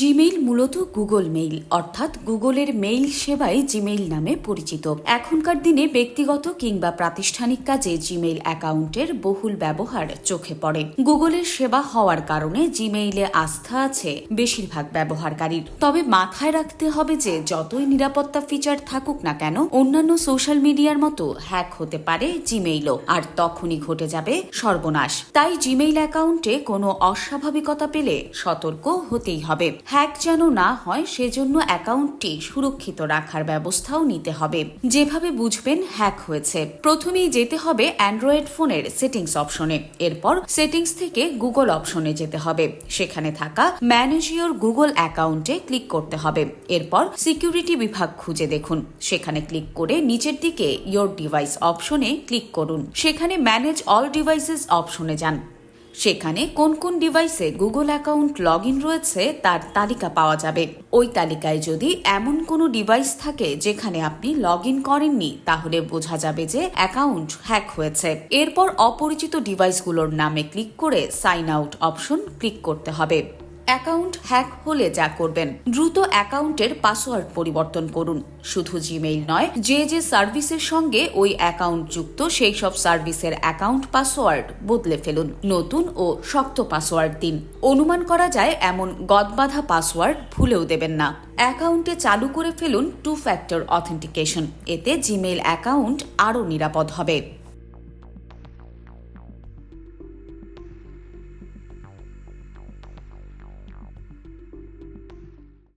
Gmail মূলত Google mail, অর্থাৎ গুগলের মেইল সেবাই জিমেইল নামে পরিচিত। এখনকার দিনে ব্যক্তিগত কিংবা প্রাতিষ্ঠানিক কাজে জিমেইল অ্যাকাউন্টের বহুল ব্যবহার চোখে পড়ে। গুগলের সেবা হওয়ার কারণে জিমেইলে আস্থা আছে বেশিরভাগ ব্যবহারকারীর। তবে মাথায় রাখতে হবে যে, যতই নিরাপত্তা ফিচার থাকুক না কেন, অন্যান্য সোশ্যাল মিডিয়ার মতো হ্যাক হতে পারে জিমেইলও, আর তখনই ঘটে যাবে সর্বনাশ। তাই জিমেইল অ্যাকাউন্টে কোনো অস্বাভাবিকতা পেলে সতর্ক হতেই হবে। হ্যাক যেন না হয়, সেজন্য অ্যাকাউন্টটি সুরক্ষিত রাখার ব্যবস্থাও নিতে হবে। যেভাবে বুঝবেন, হ্যাক হয়েছে। প্রথমেই যেতে হবে অ্যান্ড্রয়েড ফোনের সেটিংস অপশনে। এরপর সেটিংস থেকে গুগল অপশনে যেতে হবে। সেখানে থাকা ম্যানেজ ইওর গুগল অ্যাকাউন্টে ক্লিক করতে হবে। এরপর সিকিউরিটি বিভাগ খুঁজে দেখুন। সেখানে ক্লিক করে নিচের দিকে ইয়োর ডিভাইস অপশনে ক্লিক করুন। সেখানে ম্যানেজ অল ডিভাইসেস অপশনে যান। সেখানে কোন কোন ডিভাইসে গুগল অ্যাকাউন্ট লগ ইন রয়েছে তার তালিকা পাওয়া যাবে। ওই তালিকায় যদি এমন কোনো ডিভাইস থাকে যেখানে আপনি লগ ইন করেননি, তাহলে বোঝা যাবে যে অ্যাকাউন্ট হ্যাক হয়েছে। এরপর অপরিচিত ডিভাইসগুলোর নামে ক্লিক করে সাইন আউট অপশন ক্লিক করতে হবে। অ্যাকাউন্ট হ্যাক হলে যা করবেন, দ্রুত অ্যাকাউন্টের পাসওয়ার্ড পরিবর্তন করুন। শুধু জিমেইল নয়, যে যে সার্ভিসের সঙ্গে ওই অ্যাকাউন্ট যুক্ত, সেই সব সার্ভিসের অ্যাকাউন্ট পাসওয়ার্ড বদলে ফেলুন। নতুন ও শক্ত পাসওয়ার্ড দিন। অনুমান করা যায়, এমন গদবাধা পাসওয়ার্ড ভুলেও দেবেন না। অ্যাকাউন্টে চালু করে ফেলুন টু ফ্যাক্টর অথেন্টিকেশন। এতে জিমেইল অ্যাকাউন্ট আরও নিরাপদ হবে।